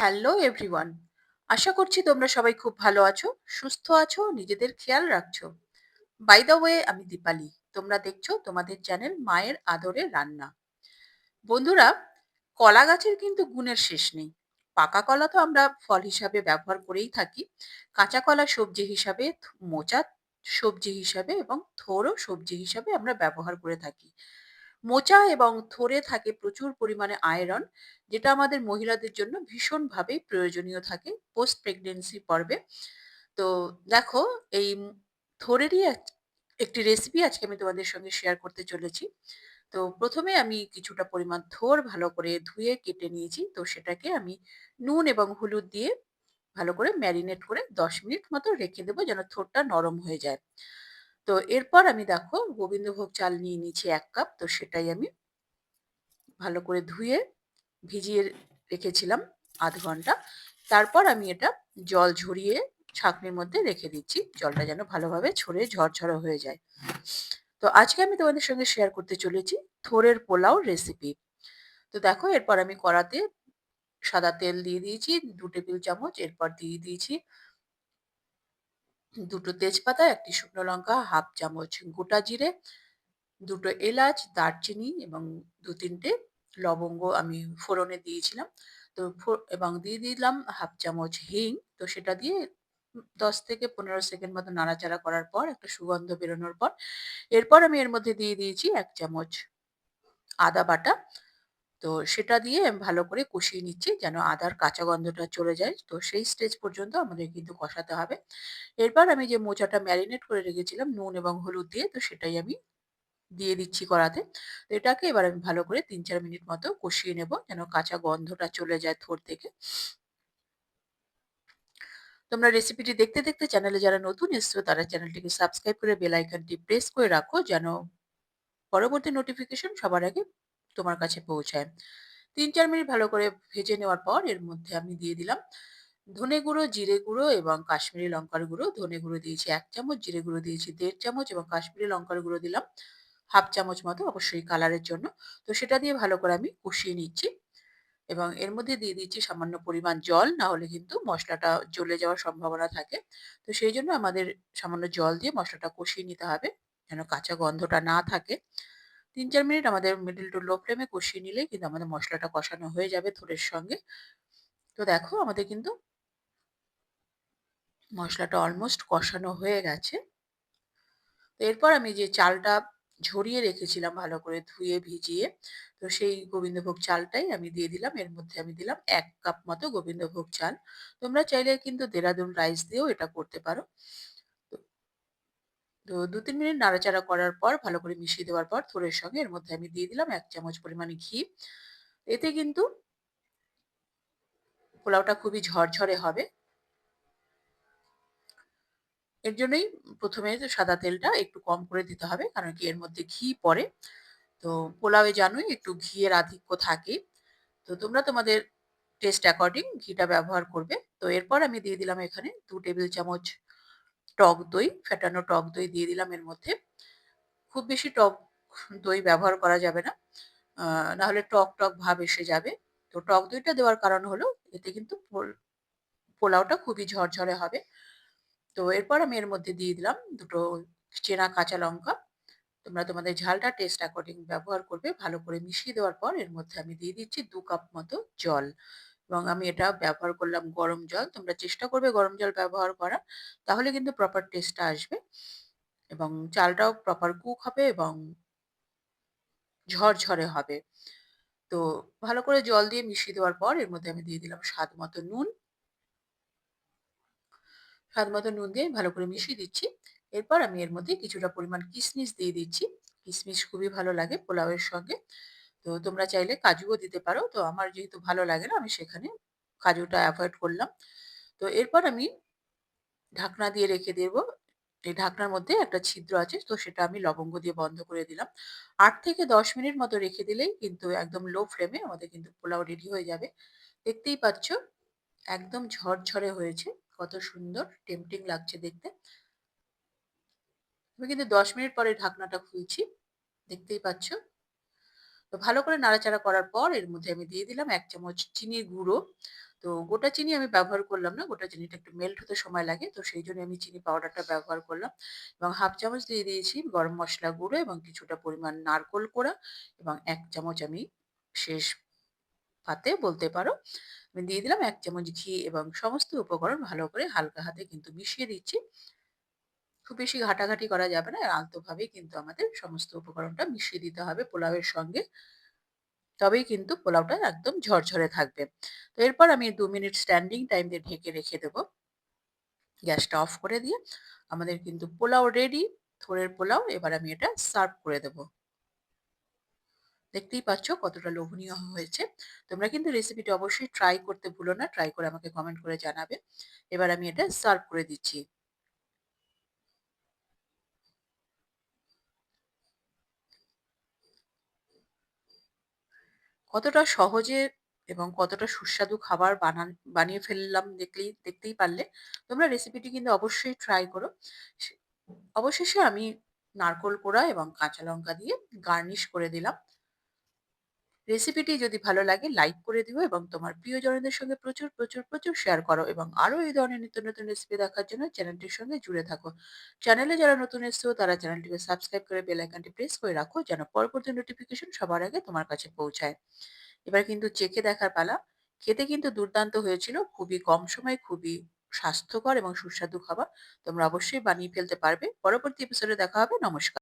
Hello everyone আশা করছি তোমরা সবাই খুব ভালো আছো, সুস্থ আছো, নিজেদের খেয়াল রাখছো। বাই দ্য ওয়ে আমি দীপালি। তোমরা দেখছ তোমাদের চ্যানেল মায়ের আদরে রান্না। বন্ধুরা, কলা গাছের কিন্তু গুণের শেষ নেই। পাকা কলা তো আমরা ফল হিসাবে ব্যবহার করেই থাকি। কাঁচা কলা সবজি হিসাবে, মোচা সবজি হিসাবে এবং থোরও সবজি হিসাবে আমরা ব্যবহার করে থাকি। মোচা এবং থোরে থাকে প্রচুর পরিমাণে আয়রন, যেটা আমাদের মহিলাদের জন্য ভীষণভাবে প্রয়োজনীয় থাকে পোস্ট প্রেগনেন্সি পর্বে তো দেখো, এই থোরেরই এক, একটি রেসিপি আজকে আমি তোমাদের সঙ্গে শেয়ার করতে চলেছি। তো প্রথমে আমি কিছুটা পরিমাণ থোর ভালো করে ধুয়ে কেটে নিয়েছি। তো সেটাকে আমি নুন এবং হলুদ দিয়ে ভালো করে ম্যারিনেট করে ১০ মিনিট মতো রেখে দেবো যেন থোরটা নরম হয়ে যায়। তো এরপর আমি দেখো গোবিন্দভোগ চাল নিয়ে নিয়েছি ১ কাপ। তো সেটাই আমি ভালো করে ধুয়ে ভিজিয়ে রেখেছিলাম আধ ঘণ্টা। তারপর আমি এটা জল ঝরিয়ে ছাঁকনির মধ্যে রেখে দিচ্ছি। জলটা যেন ভালোভাবে ছড়ে ঝরঝরে হয়ে যায়। তো আজকে আমি তোমাদের সঙ্গে শেয়ার করতে চলেছি থোরের পোলাও রেসিপি। তো দেখো এরপর আমি কড়াতে সাদা তেল দিয়ে দিয়েছি, দু টেবিল চামচ। এরপর দিয়ে দিয়েছি ২ টো তেজপাতা, একটি শুকনো লঙ্কা, হাফ চামচ গোটা জিরে, দুটো এলাচ, দারচিনি এবং দু তিনটে লবঙ্গ আমি ফোড়নে দিয়েছিলাম। তো এবং দিয়ে দিলাম হাফ চামচ হিং। তো সেটা দিয়ে দশ থেকে ১৫ সেকেন্ড মতো নাড়াচাড়া করার পর একটা সুগন্ধ বেরোনোর পর এরপর আমি এর মধ্যে দিয়ে দিয়েছি এক চামচ আদা বাটা। তো সেটা দিয়ে ভালো করে কষিয়ে নিচ্ছি যেন আদার কাঁচা গন্ধটা চলে যায়। তো সেই স্টেজ পর্যন্ত আমাদের কিন্তু কষাতে হবে। এরপর আমি যে মোচাটা ম্যারিনেট করে রেখেছিলাম নুন এবং হলুদ দিয়ে তো সেটাই আমি দিয়ে দিচ্ছি কড়াতে। তো এটাকে এবার আমি ভালো করে ৩-৪ মিনিট মতো কষিয়ে নেব যেন কাঁচা গন্ধটা চলে যায় থোর থেকে। তোমরা রেসিপিটি দেখতে, দেখতে চ্যানেলে যারা নতুন এসছো তারা চ্যানেলটিকে সাবস্ক্রাইব করে বেল আইকনটি প্রেস করে রাখো যেন পরবর্তী নোটিফিকেশন সবার আগে তোমার কাছে পৌঁছায়। ৩-৪ মিনিট ভালো করে ভেজে নেওয়ার পর এর মধ্যে আমি দিয়ে দিলাম ধনে গুঁড়ো, জিরে গুঁড়ো এবং কাশ্মীরি লঙ্কার গুঁড়ো। ধনে গুঁড়ো দিয়েছি এক চামচ, জিরে গুঁড়ো দিয়েছি দেড় চামচ এবং কাশ্মীরি লঙ্কার গুঁড়ো দিলাম হাফ চামচ মতো অবশ্যই কালারের জন্য। তো সেটা দিয়ে ভালো করে আমি কষিয়ে নিচ্ছি এবং এর মধ্যে দিয়ে দিচ্ছি সামান্য পরিমাণ জল। না হলে কিন্তু মশলাটা জ্বলে যাওয়ার সম্ভাবনা থাকে। তো সেই জন্য আমাদের সামান্য জল দিয়ে মশলাটা কষিয়ে নিতে হবে যেন কাঁচা গন্ধটা না থাকে। ৩-৪ মিনিট আমাদের মিডল টু লো ফ্লেমে কষিয়ে নিলেই কিন্তু আমাদের মশলাটা কষানো হয়ে যাবে থোড়ের সঙ্গে। তো দেখো আমাদের কিন্তু মশলাটা অলমোস্ট কষানো হয়ে গেছে। তো এরপর আমি যে চালটা ঝরিয়ে রেখেছিলাম ভালো করে ধুয়ে ভিজিয়ে, তো সেই গোবিন্দভোগ চালটাই আমি দিয়ে দিলাম। এর মধ্যে আমি দিলাম এক কাপ মতো গোবিন্দভোগ চাল। তোমরা চাইলে কিন্তু দেরাদুন রাইস দিয়েও এটা করতে পারো। তো দু ২-৩ মিনিট নাড়াচাড়া করার পর, ভালো করে মিশিয়ে দেওয়ার পর থোড়ের সঙ্গে এর মধ্যে আমি দিয়ে দিলাম এক চামচ পরিমাণে ঘি। এতে কিন্তু পোলাওটা খুবই ঝরঝরে হবে। এর জন্যই ১ম এ সাদা তেলটা একটু কম করে দিতে হবে। কারণ কি এর মধ্যে ঘি পড়ে। তো পোলাওয়ে জানোই একটু ঘিয়ের আধিক্য থাকে তো তোমরা তোমাদের টেস্ট অ্যাকর্ডিং ঘিটা ব্যবহার করবে। তো এরপর আমি দিয়ে দিলাম এখানে দু টেবিল চামচ টক দই, ফেটানো টক দই দিয়ে দিলাম এর মধ্যে। খুব বেশি টক দই ব্যবহার করা যাবে না। নাহলে টক, টক ভাব এসে যাবে। তো টক দইটা দেওয়ার কারণ হলো এতে কিন্তু পোল পোলাওটা খুবই ঝরঝরে হবে। তো এরপর আমি এর মধ্যে দিয়ে দিলাম দুটো চেনা কাঁচা লঙ্কা। তোমরা তোমাদের ঝালটা টেস্ট অ্যাকর্ডিং ব্যবহার করবে। ভালো করে মিশিয়ে দেওয়ার পর এর মধ্যে আমি দিয়ে দিচ্ছি দু কাপ মতো জল এবং আমি এটা ব্যবহার করলাম গরম জল। তোমরা চেষ্টা করবে গরম জল ব্যবহার করা তাহলে কিন্তু প্রপার টেস্টটা আসবে এবং চালটাও প্রপার কুক হবে এবং ঝরঝরে হবে। তো ভালো করে জল দিয়ে মিশিয়ে দেওয়ার পর এর মধ্যে আমি দিয়ে দিলাম স্বাদ মতো নুন। স্বাদ মতো নুন দিয়ে ভালো করে মিশিয়ে দিচ্ছি। এরপর আমি এর মধ্যে কিছুটা পরিমাণ কিশমিশ দিয়ে দিচ্ছি। কিশমিশ খুবই ভালো লাগে পোলাওয়ের সঙ্গে। তো তোমরা চাইলে কাজুও দিতে পারো। তো আমার যেহেতু ভালো লাগে না, আমি সেখানে কাজুটা অ্যাভয়েড করলাম। তো এরপর আমি ঢাকনা দিয়ে রেখে দেব। এই ঢাকনার মধ্যে একটা ছিদ্র আছে, তো সেটা আমি লবঙ্গ দিয়ে বন্ধ করে দিলাম। আট থেকে ১০ মিনিট মতো রেখে দিলেই কিন্তু একদম লো ফ্লেমে আমাদের কিন্তু পোলাও রেডি হয়ে যাবে। দেখতেই পাচ্ছ, একদম ঝরঝরে হয়েছে। কত সুন্দর টেম্পটিং লাগছে দেখতে। আমি কিন্তু ১০ মিনিট পরে ঢাকনাটা খুলছি। দেখতেই পাচ্ছ। তো ভালো করে নাড়াচাড়া করার পর এর মধ্যে আমি দিয়ে দিলাম এক চামচ চিনির গুঁড়ো। তো গোটা চিনি আমি ব্যবহার করলাম না। গোটা চিনিটা একটু মেল্ট হতে সময় লাগে। তো সেই জন্য আমি চিনি পাউডারটা ব্যবহার করলাম এবং 1/2 চামচ দিয়ে দিয়েছি গরম মশলা গুঁড়ো এবং কিছুটা পরিমাণ নারকোল কোড়া এবং এক চামচ আমি শেষ পাতে বলতে পারো। আমি দিয়ে দিলাম এক চামচ ঘি এবং সমস্ত উপকরণ ভালো করে হালকা হাতে কিন্তু মিশিয়ে দিচ্ছি। খুব বেশি ঘাটাঘাটি করা যাবে না। আলতোভাবেই কিন্তু আমাদের সমস্ত উপকরণটা মিশিয়ে দিতে হবে পোলাওয়ের সঙ্গে। তবেই কিন্তু পোলাওটা একদম ঝরঝরে থাকবে। তো এরপর আমি দু মিনিট স্ট্যান্ডিং টাইম দিয়ে ঢেকে রেখে দেব। গ্যাসটা অফ করে দিয়ে আমাদের কিন্তু পোলাও রেডি। থোড়ের পোলাও। এবার আমি এটা সার্ভ করে দেব। দেখতেই পাচ্ছ কতটা লোভনীয় হয়েছে। তোমরা কিন্তু রেসিপিটা অবশ্যই ট্রাই করতে ভুলো না। ট্রাই করে আমাকে কমেন্ট করে জানাবে। এবার আমি এটা সার্ভ করে দিচ্ছি। কতটা সহজে এবং কতটা সুস্বাদু খাবার বানান, বানিয়ে ফেললাম দেখলেই, দেখতেই পারলে। তোমরা রেসিপিটি কিন্তু অবশ্যই ট্রাই করো। অবশেষে আমি নারকোল কোড়া এবং কাঁচা লঙ্কা দিয়ে গার্নিশ করে দিলাম। রেসিপিটি যদি ভালো লাগে লাইক করে দিও এবং তোমার প্রিয়জনদের সঙ্গে প্রচুর, প্রচুর, প্রচুর শেয়ার করো এবং আরও এই ধরনের নিত্য নতুন রেসিপি দেখার জন্য চ্যানেলটির সঙ্গে জুড়ে থাকো। চ্যানেলে যারা নতুন এসছো তারা চ্যানেলটিকে সাবস্ক্রাইব করে বেল আইকনটি প্রেস করে রাখো যেন পরবর্তী নোটিফিকেশন সবার আগে তোমার কাছে পৌঁছায়। এবার কিন্তু চেখে দেখার পালা। খেতে কিন্তু দুর্দান্ত হয়েছিল। খুবই কম সময়ে খুবই স্বাস্থ্যকর এবং সুস্বাদু খাবার। তোমরা অবশ্যই বানিয়ে ফেলতে পারবে। পরবর্তী এপিসোডে দেখা হবে। নমস্কার।